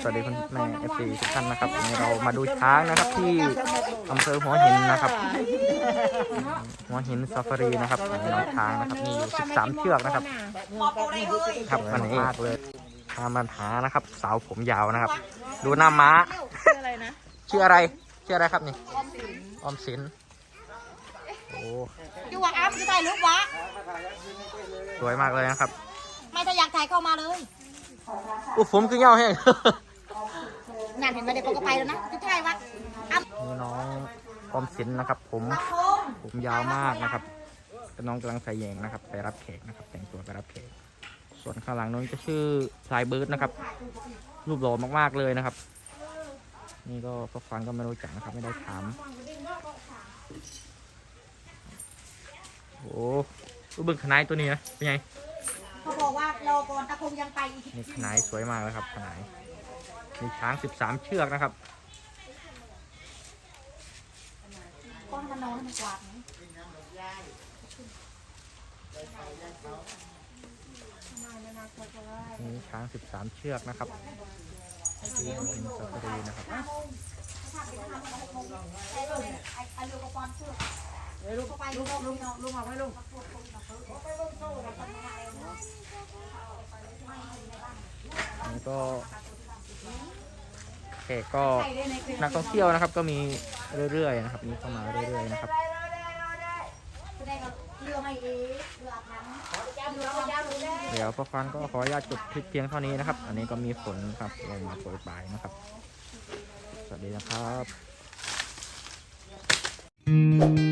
สวัสดีคุณแม่เอฟซีทุกท่านนะครับวันนี้เรามาดูช้างนะครับที่อำเภอหัวหินนะครับ หัวหินซาฟารีนะครับน้องช้างนะครับมีอยู่13 เชือกนะครับครับวันนี้มากเลยตามปัญหานะครับ สาวผมยาวนะครับ ดูหน้าม้าชื่ออะไรนะชื่ออะไรชื่ออะไรครับนี่ออมสินโอ้ดูว่าอ้ำจะถ่ายรูปวะสวยมากเลยนะครับ ไม่ถ้าอยากถ่ายเข้ามาเลย อู้ผมคือเงาแห้ง งานเห็นไหมเด็กก็ไปแล้วนะจะถ่ายวะอ้ำนี่น้องออมสินนะครับ ผมตะคงผมยาวมากนะครับเป็นน้องกำลังใส่แยงนะครับ ไปรับแขกนะครับ แต่งตัวไปรับแขก ส่วนข้างหลังน้องจะชื่อพลายเบิร์ดนะครับ รูปหล่อมากๆเลยนะครับ นี่ก็พวกฟังก็ไม่รู้จักนะครับ ไม่ได้ถาม โอ้โหเบึ้งขนายตัวนี้นะเป็นไง เขาบอกว่ารอก่อนตะคงยังไปอีกนี่ขนายสวยมากเลยครับขนายมีช้าง13เชือกนะครับก็ให้มันนอนให้มันกวาดนะมีช้าง13เชือกนะครับที่เป็นซาฟารีนะครับไอ้ลูกไอ้ไอ้ลูกกระปอนเชือกลูกเข้าไปลูกลูกลูกลูกเอาไว้ลูก นี่ก็แขกก็นักท่องเที่ยวนะครับก็มีเรื่อยๆนะครับมีเข้ามาเรื่อยๆนะครับจะได้กับเรือไม่เองเรืออาบน้ำเรือเอายาวดูแลเดี๋ยวพ่อฟันก็ขออนุญาตจบคลิปเพียงเท่านี้นะครับ อันนี้ก็มีฝนครับลงมาโปรยปลายนะครับ สวัสดีนะครับ